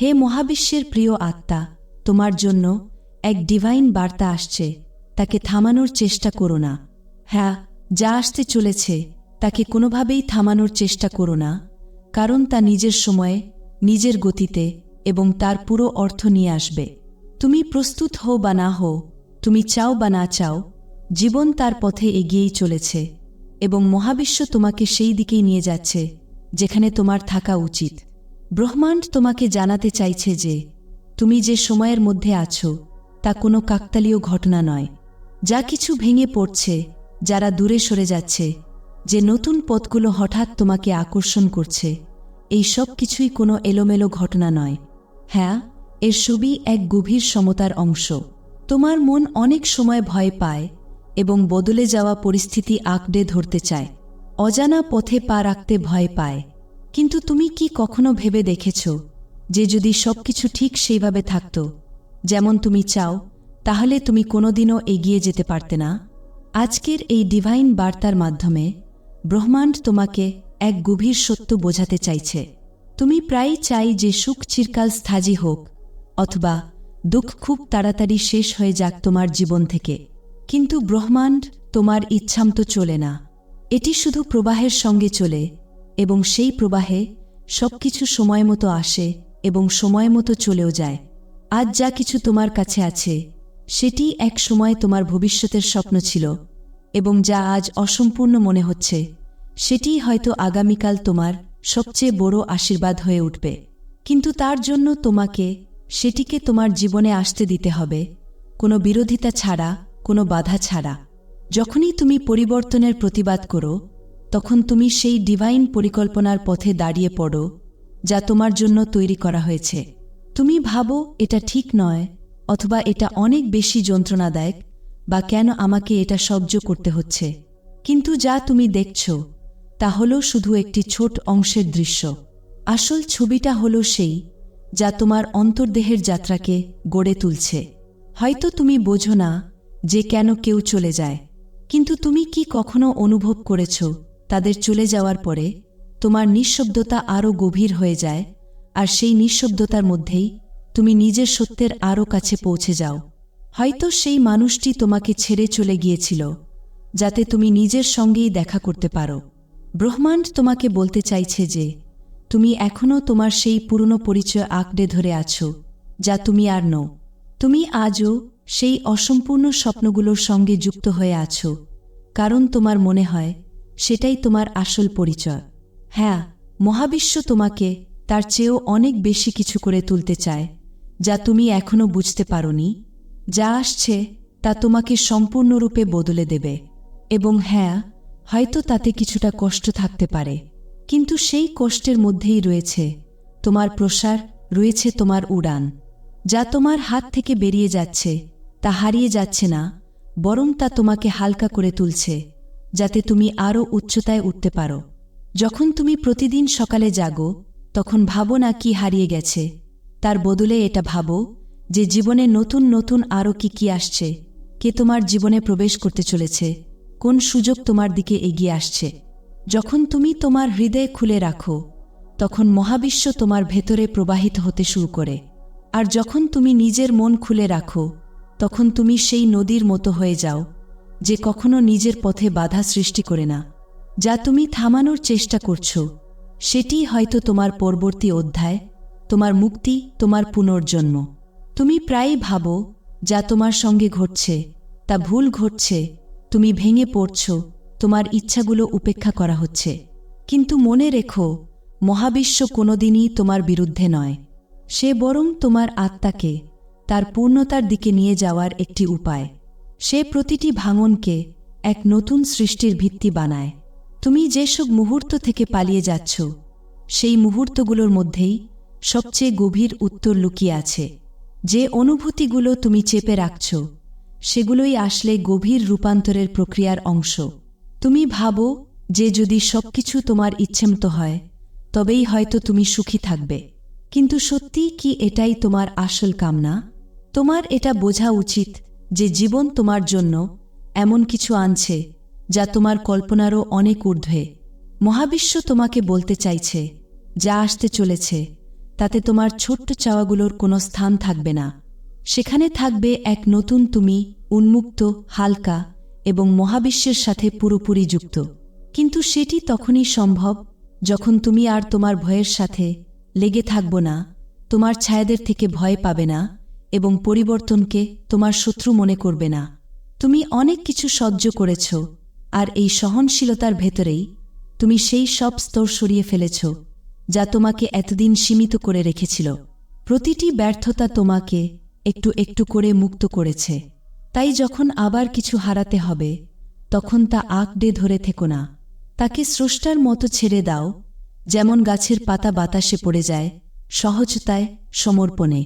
হে মহাবিশ্বের প্রিয় আত্মা, তোমার জন্য এক ডিভাইন বার্তা আসছে, তাকে থামানোর চেষ্টা করো না। হ্যাঁ যা আসতে চলেছে, তাকে কোনোভাবেই থামানোর চেষ্টা করো না, কারণ তা নিজের সময়ে, নিজের গতিতে এবং তার পুরো অর্থ নিয়ে আসবে। তুমি প্রস্তুত হও বা না হও, তুমি চাও বা না চাও, জীবন তার পথে এগিয়েই চলেছে এবং মহাবিশ্ব তোমাকে সেই দিকেই নিয়ে যাচ্ছে, যেখানে তোমার থাকা উচিত। ব্রহ্মাণ্ড তোমাকে জানাতে চাইছে যে, তুমি যে সময়ের মধ্যে আছো, তা কোনো কাকতালীয় ঘটনা নয়। যা কিছু ভেঙে পড়ছে, যারা দূরে সরে যাচ্ছে, যে নতুন পথগুলো হঠাৎ তোমাকে আকর্ষণ করছে, এই সব কিছুই কোনো এলোমেলো ঘটনা নয়। হ্যাঁ এর সবই এক গভীর সমতার অংশ। তোমার মন অনেক সময় ভয় পায় এবং বদলে যাওয়া পরিস্থিতি আঁকড়ে ধরতে চায়। অজানা পথে পা রাখতে ভয় পায়। কিন্তু তুমি কি কখনো ভেবে দেখেছ যে যদি সবকিছু ঠিক সেইভাবে থাকত, যেমন তুমি চাও, তাহলে তুমি কোনোদিনও এগিয়ে যেতে পারতে না? আজকের এই ডিভাইন বার্তার মাধ্যমে ব্রহ্মাণ্ড তোমাকে এক গভীর সত্য বোঝাতে চাইছে। তুমি প্রায়ই চাই যে সুখ চিরকাল স্থাজি হোক, অথবা দুঃখ খুব তাড়াতাড়ি শেষ হয়ে যাক তোমার জীবন থেকে। কিন্তু ব্রহ্মাণ্ড তোমার ইচ্ছামতো চলে না। এটি শুধু প্রবাহের সঙ্গে চলে এবং সেই প্রবাহে সবকিছু সময় মতো আসে এবং সময় মতো চলেও যায়। আজ যা কিছু তোমার কাছে আছে সেটি এক সময় তোমার ভবিষ্যতের স্বপ্ন ছিল এবং যা আজ অসম্পূর্ণ মনে হচ্ছে সেটি হয়তো আগামীকাল তোমার সবচেয়ে বড় আশীর্বাদ হয়ে উঠবে। কিন্তু তার জন্য তোমাকে সেটিকে তোমার জীবনে আসতে দিতে হবে। কোনো বিরোধিতা ছাড়া, কোনো বাধা ছাড়া। যখনই তুমি পরিবর্তনের প্রতিবাদ করো তখন তুমি সেই ডিভাইন পরিকল্পনার পথে দাঁড়িয়ে পড়ো, যা তোমার জন্য তৈরি করা হয়েছে। তুমি ভাবো, এটা ঠিক নয়, অথবা এটা অনেক বেশি যন্ত্রণাদায়ক, বা কেন আমাকে এটা সহ্য করতে হচ্ছে। কিন্তু যা তুমি দেখছ, তা হল শুধু একটি ছোট অংশের দৃশ্য। আসল ছবিটা হল সেই, যা তোমার অন্তর্দেহের যাত্রাকে গড়ে তুলছে। হয়তো তুমি বোঝো না যে কেন কেউ চলে যায়, কিন্তু তুমি কি কখনো অনুভব করেছ তাদের চলে যাওয়ার পরে তোমার নিঃশব্দতা আরও গভীর হয়ে যায়, আর সেই নিঃশব্দতার মধ্যেই তুমি নিজের সত্যের আরও কাছে পৌঁছে যাও। হয়তো সেই মানুষটি তোমাকে ছেড়ে চলে গিয়েছিল, যাতে তুমি নিজের সঙ্গেই দেখা করতে পারো। ব্রহ্মাণ্ড তোমাকে বলতে চাইছে যে, তুমি এখনও তোমার সেই পুরনো পরিচয় আঁকড়ে ধরে আছো, যা তুমি আর নও। তুমি আজও সেই অসম্পূর্ণ স্বপ্নগুলোর সঙ্গে যুক্ত হয়ে আছো, কারণ তোমার মনে হয় সেটাই তোমার আসল পরিচয়। হ্যাঁ মহাবিশ্ব তোমাকে তার চেয়েও অনেক বেশি কিছু করে তুলতে চায়, যা তুমি এখনও বুঝতে পারোনি। যা আসছে তা তোমাকে সম্পূর্ণরূপে বদলে দেবে। এবং হ্যাঁ হয়তো তাতে কিছুটা কষ্ট থাকতে পারে। কিন্তু সেই কষ্টের মধ্যেই রয়েছে তোমার প্রসার, রয়েছে তোমার উড়ান। যা তোমার হাত থেকে বেরিয়ে যাচ্ছে, তা হারিয়ে যাচ্ছে না, বরং তা তোমাকে হালকা করে তুলছে। যাতে তুমি আরও উচ্চতায় উঠতে পারো। যখন তুমি প্রতিদিন সকালে জাগো, তখন ভাবো না কি হারিয়ে গেছে। তার বদলে এটা ভাবো যে জীবনে নতুন নতুন আরও কি কি আসছে, কে তোমার জীবনে প্রবেশ করতে চলেছে, কোন সুযোগ তোমার দিকে এগিয়ে আসছে। যখন তুমি তোমার হৃদয় খুলে রাখো, তখন মহাবিশ্ব তোমার ভেতরে প্রবাহিত হতে শুরু করে। আর যখন তুমি নিজের মন খুলে রাখো, তখন তুমি সেই নদীর মতো হয়ে যাও। যে কখনো নিজের পথে বাধা সৃষ্টি করে না, যা তুমি থামানোর চেষ্টা করছ। সেটি হয়তো তোমার পরবর্তী অধ্যায়, তোমার মুক্তি, তোমার পুনর্জন্ম। তুমি প্রায়ই ভাবো, যা তোমার সঙ্গে ঘটছে, তা ভুল ঘটছে, তুমি ভেঙে পড়ছ, তোমার ইচ্ছাগুলো উপেক্ষা করা হচ্ছে। কিন্তু মনে রেখো, মহাবিশ্ব কোনোদিনই তোমার বিরুদ্ধে নয়। সে বরং তোমার আত্মাকে, তার পূর্ণতার দিকে নিয়ে যাওয়ার একটি উপায়। সে প্রতিটি ভাঙনকে এক নতুন সৃষ্টির ভিত্তি বানায়। তুমি যেসব মুহূর্ত থেকে পালিয়ে যাচ্ছ, সেই মুহূর্তগুলোর মধ্যেই সবচেয়ে গভীর উত্তর লুকিয়ে আছে। যে অনুভূতিগুলো তুমি চেপে রাখছ, সেগুলোই আসলে গভীর রূপান্তরের প্রক্রিয়ার অংশ। তুমি ভাবো যে যদি সবকিছু তোমার ইচ্ছেমতো হয়, তবেই হয়তো তুমি সুখী থাকবে। কিন্তু সত্যিই কি এটাই তোমার আসল কামনা? তোমার এটা বোঝা উচিত যে জীবন তোমার জন্য এমন কিছু আনছে, যা তোমার কল্পনারও অনেক ঊর্ধ্বে। মহাবিশ্ব তোমাকে বলতে চাইছে, যা আসতে চলেছে, তাতে তোমার ছোট্ট চাওয়াগুলোর কোনো স্থান থাকবে না। সেখানে থাকবে এক নতুন তুমি, উন্মুক্ত, হালকা এবং মহাবিশ্বের সাথে পুরোপুরি যুক্ত। কিন্তু সেটি তখনই সম্ভব যখন তুমি আর তোমার ভয়ের সাথে লেগে থাকব না, তোমার ছায়াদের থেকে ভয় পাবে না। এবং পরিবর্তনকে তোমার শত্রু মনে করবে না। তুমি অনেক কিছু সহ্য করেছ, আর এই সহনশীলতার ভেতরেই তুমি সেই সব স্তর সরিয়ে ফেলেছ, যা তোমাকে এতদিন সীমিত করে রেখেছিল। প্রতিটি ব্যর্থতা তোমাকে একটু একটু করে মুক্ত করেছে। তাই যখন আবার কিছু হারাতে হবে, তখন তা আঁকড়ে ধরে থেকো না। তাকে স্রষ্টার মতো ছেড়ে দাও, যেমন গাছের পাতা বাতাসে পড়ে যায়, সহজতায় সমর্পণে।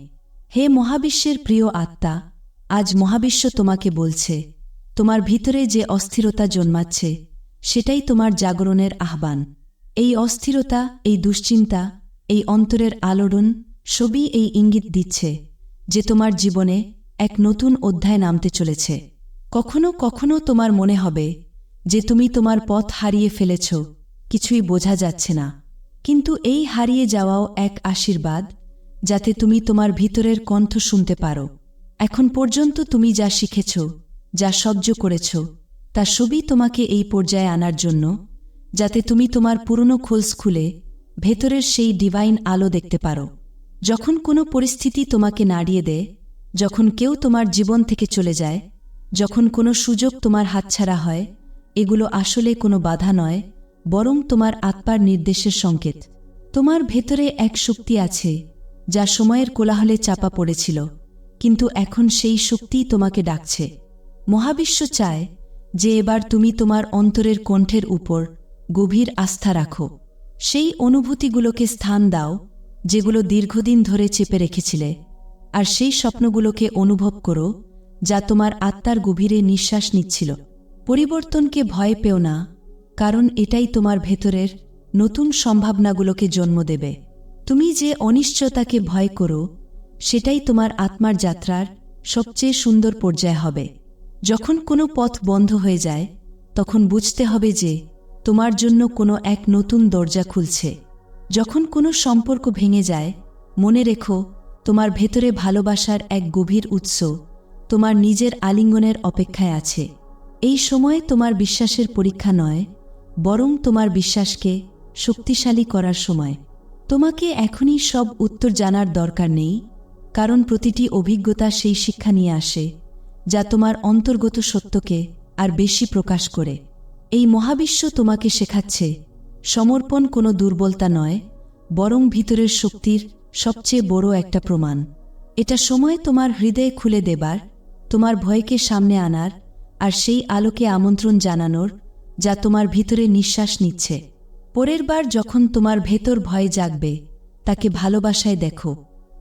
হে মহাবিশ্বের প্রিয় আত্মা, আজ মহাবিশ্ব তোমাকে বলছে, তোমার ভিতরে যে অস্থিরতা জন্মাচ্ছে, সেটাই তোমার জাগরণের আহ্বান। এই অস্থিরতা, এই দুশ্চিন্তা, এই অন্তরের আলোড়ন সবই এই ইঙ্গিত দিচ্ছে যে তোমার জীবনে এক নতুন অধ্যায় নামতে চলেছে। কখনো কখনো তোমার মনে হবে যে তুমি তোমার পথ হারিয়ে ফেলেছ, কিছুই বোঝা যাচ্ছে না। কিন্তু এই হারিয়ে যাওয়াও এক আশীর্বাদ যাতে তুমি তোমার ভিতরের কণ্ঠ শুনতে পারো। এখন পর্যন্ত তুমি যা শিখেছ, যা সহ্য করেছ, তা সবই তোমাকে এই পর্যায়ে আনার জন্য, যাতে তুমি তোমার পুরনো খোলস খুলে ভেতরের সেই ডিভাইন আলো দেখতে পারো। যখন কোনো পরিস্থিতি তোমাকে নাড়িয়ে দেয়, যখন কেউ তোমার জীবন থেকে চলে যায়, যখন কোনো সুযোগ তোমার হাতছাড়া হয়, এগুলো আসলে কোনো বাধা নয়, বরং তোমার আত্মার নির্দেশের সংকেত। তোমার ভেতরে এক শক্তি আছে যা সময়ের কোলাহলে চাপা পড়েছিল, কিন্তু এখন সেই শক্তিই তোমাকে ডাকছে। মহাবিশ্ব চায় যে এবার তুমি তোমার অন্তরের কণ্ঠের উপর গভীর আস্থা রাখো। সেই অনুভূতিগুলোকে স্থান দাও, যেগুলো দীর্ঘদিন ধরে চেপে রেখেছিলে, আর সেই স্বপ্নগুলোকে অনুভব করো, যা তোমার আত্মার গভীরে নিঃশ্বাস নিচ্ছিল। পরিবর্তনকে ভয় পেও না, কারণ এটাই তোমার ভেতরের নতুন সম্ভাবনাগুলোকে জন্ম দেবে। তুমি যে অনিশ্চয়তাকে ভয় করো, সেটাই তোমার আত্মার যাত্রার সবচেয়ে সুন্দর পর্যায় হবে। যখন কোনো পথ বন্ধ হয়ে যায়, তখন বুঝতে হবে যে তোমার জন্য কোনো এক নতুন দরজা খুলছে। যখন কোনো সম্পর্ক ভেঙে যায়, মনে রেখো, তোমার ভেতরে ভালোবাসার এক গভীর উৎস তোমার নিজের আলিঙ্গনের অপেক্ষায় আছে। এই সময়ে তোমার বিশ্বাসের পরীক্ষা নয়, বরং তোমার বিশ্বাসকে শক্তিশালী করার সময়। তোমাকে এখনই সব উত্তর জানার দরকার নেই, কারণ প্রতিটি অভিজ্ঞতা সেই শিক্ষা নিয়ে আসে, যা তোমার অন্তর্গত সত্যকে আর বেশি প্রকাশ করে। এই মহাবিশ্ব তোমাকে শেখাচ্ছে, সমর্পণ কোনো দুর্বলতা নয়, বরং ভিতরের শক্তির সবচেয়ে বড় একটা প্রমাণ। এটা সময় তোমার হৃদয়ে খুলে দেবার, তোমার ভয়কে সামনে আনার, আর সেই আলোকে আমন্ত্রণ জানানোর, যা তোমার ভিতরে নিঃশ্বাস নিচ্ছে। পরের বার যখন তোমার ভেতর ভয় জাগবে, তাকে ভালোবাসায় দেখো।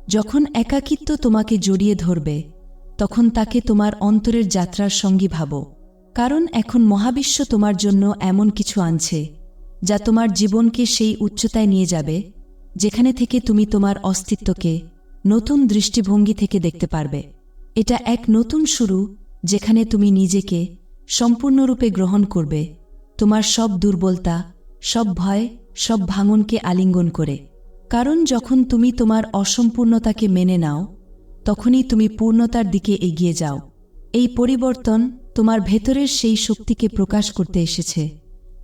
যখন একাকিত্ব তোমাকে জড়িয়ে ধরবে, তখন তাকে তোমার অন্তরের যাত্রার সঙ্গী ভাবো। কারণ এখন মহাবিশ্ব তোমার জন্য এমন কিছু আনছে, যা তোমার জীবনকে সেই উচ্চতায় নিয়ে যাবে, যেখানে থেকে তুমি তোমার অস্তিত্বকে নতুন দৃষ্টিভঙ্গি থেকে দেখতে পারবে। এটা এক নতুন শুরু, যেখানে তুমি নিজেকে সম্পূর্ণরূপে গ্রহণ করবে, তোমার সব দুর্বলতা সব ভয়, সব ভাঙনকে আলিঙ্গন করে। কারণ যখন তুমি তোমার অসম্পূর্ণতাকে মেনে নাও, তখনই তুমি পূর্ণতার দিকে এগিয়ে যাও। এই পরিবর্তন তোমার ভেতরের সেই শক্তিকে প্রকাশ করতে এসেছে,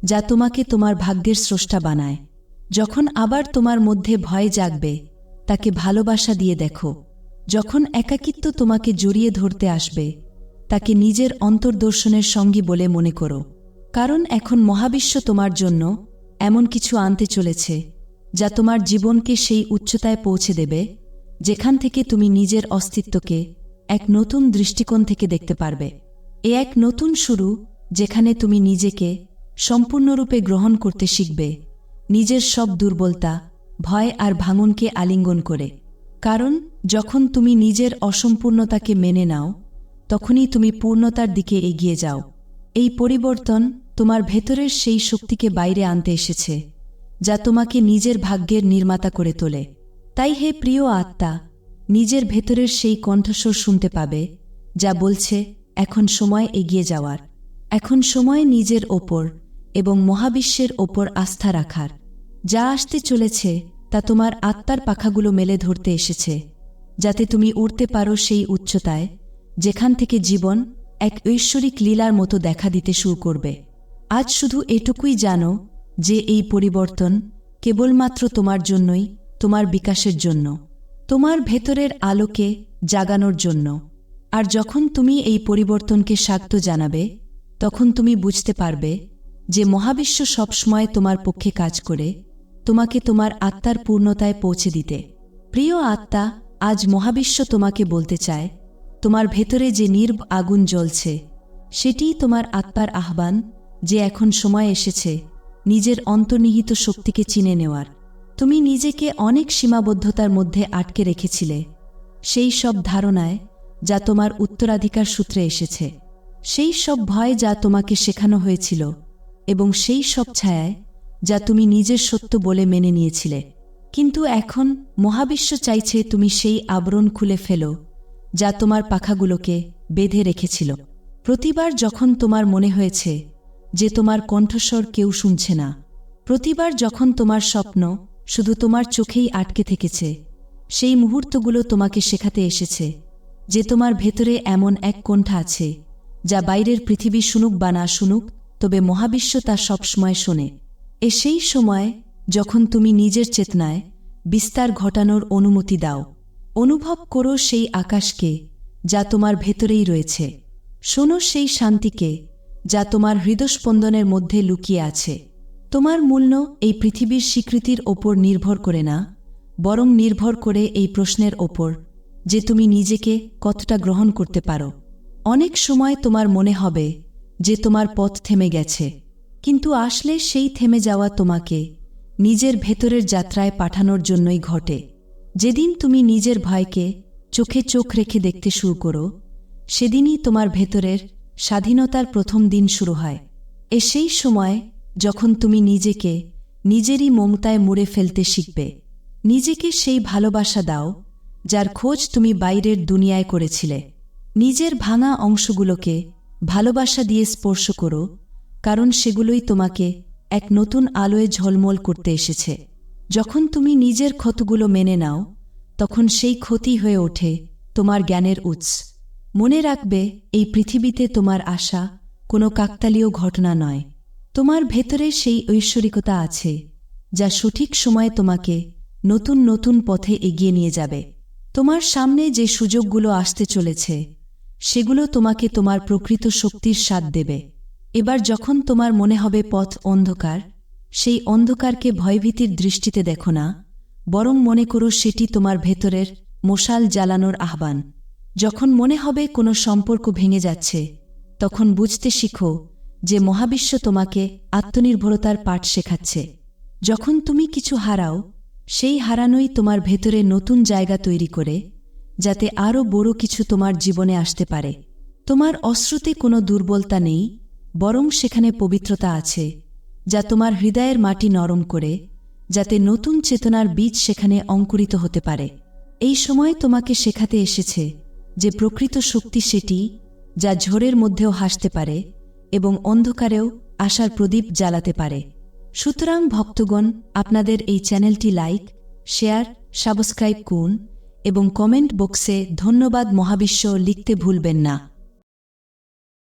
যা তোমাকে তোমার ভাগ্যের স্রষ্টা বানায়। যখন আবার তোমার মধ্যে ভয় জাগবে, তাকে ভালোবাসা দিয়ে দেখো। যখন একাকিত্ব তোমাকে জড়িয়ে ধরতে আসবে, তাকে নিজের অন্তর্দর্শনের সঙ্গী বলে মনে করো। কারণ এখন মহাবিশ্ব তোমার জন্য এমন কিছু আনতে চলেছে, যা তোমার জীবনকে সেই উচ্চতায় পৌঁছে দেবে, যেখান থেকে তুমি নিজের অস্তিত্বকে এক নতুন দৃষ্টিকোণ থেকে দেখতে পারবে। এ এক নতুন শুরু, যেখানে তুমি নিজেকে সম্পূর্ণরূপে গ্রহণ করতে শিখবে, নিজের সব দুর্বলতা, ভয় আর ভাঙনকে আলিঙ্গন করে। কারণ যখন তুমি নিজের অসম্পূর্ণতাকে মেনে নাও, তখনই তুমি পূর্ণতার দিকে এগিয়ে যাও। এই পরিবর্তন তোমার ভেতরের সেই শক্তিকে বাইরে আনতে এসেছে, যা তোমাকে নিজের ভাগ্যের নির্মাতা করে তোলে। তাই হে প্রিয় আত্মা, নিজের ভেতরের সেই কণ্ঠস্বর শুনতে পাবে, যা বলছে, এখন সময় এগিয়ে যাওয়ার। এখন সময় নিজের ওপর এবং মহাবিশ্বের ওপর আস্থা রাখার। যা আসতে চলেছে, তা তোমার আত্মার পাখাগুলো মেলে ধরতে এসেছে, যাতে তুমি উড়তে পারো সেই উচ্চতায়, যেখান থেকে জীবন এক ঐশ্বরিক লীলার মতো দেখা দিতে শুরু করবে। আজ শুধু এটুকুই জানো যে এই পরিবর্তন কেবলমাত্র তোমার জন্যই, তোমার বিকাশের জন্য, তোমার ভেতরের আলোকে জাগানোর জন্য। আর যখন তুমি এই পরিবর্তনকে স্বাগত জানাবে, তখন তুমি বুঝতে পারবে যে মহাবিশ্ব সবসময় তোমার পক্ষে কাজ করে, তোমাকে তোমার আত্মার পূর্ণতায় পৌঁছে দিতে। প্রিয় আত্মা, আজ মহাবিশ্ব তোমাকে বলতে চায়, তোমার ভেতরে যে নির্ব আগুন জ্বলছে, সেটিই তোমার আত্মার আহ্বান যে এখন সময় এসেছে, নিজের অন্তর্নিহিত শক্তিকে চিনে নেওয়ার। তুমি নিজেকে অনেক সীমাবদ্ধতার মধ্যে আটকে রেখেছিলে। সেই সব ধারণায় যা তোমার উত্তরাধিকার সূত্রে এসেছে, সেই সব ভয় যা তোমাকে শেখানো হয়েছিল এবং সেই সব ছায়ায় যা তুমি নিজের সত্য বলে মেনে নিয়েছিলে। কিন্তু এখন মহাবিশ্ব চাইছে তুমি সেই আবরণ খুলে ফেলো যা তোমার পাখাগুলোকে বেঁধে রেখেছিল। প্রতিবার যখন তোমার মনে হয়েছে যে তোমার কণ্ঠস্বর কেউ শুনছে না। প্রতিবার যখন তোমার স্বপ্ন শুধু তোমার চোখেই আটকে থেকেছে, সেই মুহূর্তগুলো তোমাকে শেখাতে এসেছে যে তোমার ভেতরে এমন এক কণ্ঠা আছে, যা বাইরের পৃথিবী শুনুক বা না শুনুক, তবে মহাবিশ্ব তা সবসময় শোনে। এ সেই সময় যখন তুমি নিজের চেতনায় বিস্তার ঘটানোর অনুমতি দাও, অনুভব করো সেই আকাশকে যা তোমার ভেতরেই রয়েছে। শোনো সেই শান্তিকে যা তোমার হৃদস্পন্দনের মধ্যে লুকিয়ে আছে। তোমার মূল্য এই পৃথিবীর স্বীকৃতির ওপর নির্ভর করে না, বরং নির্ভর করে এই প্রশ্নের ওপর, যে তুমি নিজেকে কতটা গ্রহণ করতে পারো। অনেক সময় তোমার মনে হবে যে তোমার পথ থেমে গেছে, কিন্তু আসলে সেই থেমে যাওয়া তোমাকে নিজের ভেতরের যাত্রায় পাঠানোর জন্যই ঘটে। যেদিন তুমি নিজের ভয়কে চোখে চোখ রেখে দেখতে শুরু করো, সেদিনই তোমার ভেতরের স্বাধীনতার প্রথম দিন শুরু হয়। এ সেই সময় যখন তুমি নিজেকে নিজেরই মমতায় মুড়ে ফেলতে শিখবে। নিজেকে সেই ভালোবাসা দাও যার খোঁজ তুমি বাইরের দুনিয়ায় করেছিলে। নিজের ভাঙা অংশগুলোকে ভালোবাসা দিয়ে স্পর্শ করো, কারণ সেগুলোই তোমাকে এক নতুন আলোয় ঝলমল করতে এসেছে। যখন তুমি নিজের ক্ষতগুলো মেনে নাও, তখন সেই ক্ষতি হয়ে ওঠে তোমার জ্ঞানের উৎস। মনে রাখবে, এই পৃথিবীতে তোমার আশা কোনো কাকতালীয় ঘটনা নয়। তোমার ভেতরে সেই ঐশ্বরিকতা আছে, যা সঠিক সময়ে তোমাকে নতুন নতুন পথে এগিয়ে নিয়ে যাবে। তোমার সামনে যে সুযোগগুলো আসতে চলেছে, সেগুলো তোমাকে তোমার প্রকৃত শক্তির স্বাদ দেবে। এবার যখন তোমার মনে হবে পথ অন্ধকার, সেই অন্ধকারকে ভয়ভীতির দৃষ্টিতে দেখো না, বরং মনে করো সেটি তোমার ভেতরের মশাল জ্বালানোর আহ্বান। যখন মনে হবে কোনো সম্পর্ক ভেঙে যাচ্ছে, তখন বুঝতে শিখো যে মহাবিশ্ব তোমাকে আত্মনির্ভরতার পাঠ শেখাচ্ছে। যখন তুমি কিছু হারাও, সেই হারানোই তোমার ভেতরে নতুন জায়গা তৈরি করে, যাতে আরও বড় কিছু তোমার জীবনে আসতে পারে। তোমার অশ্রুতে কোনো দুর্বলতা নেই, বরং সেখানে পবিত্রতা আছে, যা তোমার হৃদয়ের মাটি নরম করে, যাতে নতুন চেতনার বীজ সেখানে অঙ্কুরিত হতে পারে। এই সময় তোমাকে শেখাতে এসেছে যে প্রকৃত শক্তি সেটি, যা ঝড়ের মধ্যেও হাসতে পারে এবং অন্ধকারেও আশার প্রদীপ জ্বালাতে পারে। সুতরাং ভক্তগণ, আপনাদের এই চ্যানেলটি লাইক, শেয়ার, সাবস্ক্রাইব করুন এবং কমেন্ট বক্সে ধন্যবাদ মহাবিশ্ব লিখতে ভুলবেন না।